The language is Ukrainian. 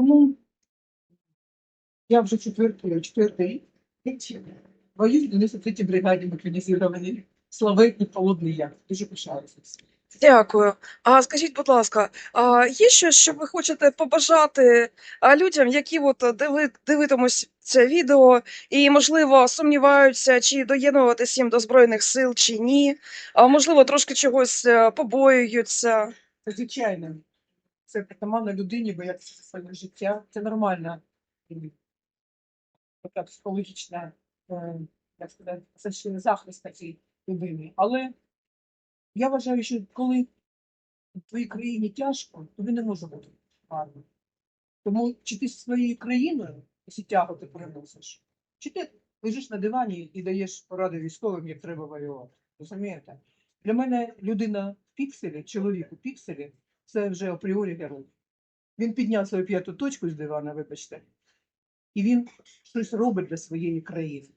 Тому я вже четвертий, четвертий рік воюю в 93-й бригаді механізованій Славетний Холодний Яр. Дуже пишаюся. Дякую. А скажіть, будь ласка, а є щось, що ви хочете побажати а, людям, які от е, диви, дивитимуть це відео і, можливо, сумніваються, чи доєднуватись їм до Збройних сил, чи ні, а можливо, трошки чогось е, побоюються. Звичайно. Це притаманно людині, боятися за своє життя. Це нормальна така психологічна, е, як сказати, це ще захист такий людини. Але я вважаю, що коли в твоїй країні тяжко, тобі не може бути гарно. Тому чи ти зі своєю країною, якщо тягу ти переносиш, чи ти лежиш на дивані і даєш поради військовим, як треба воювати. Розумієте? Для мене людина в пікселі, чоловік у пікселі, це вже апріорі герой. Він підняв свою п'яту точку з дивана, вибачте, і він щось робить для своєї країни.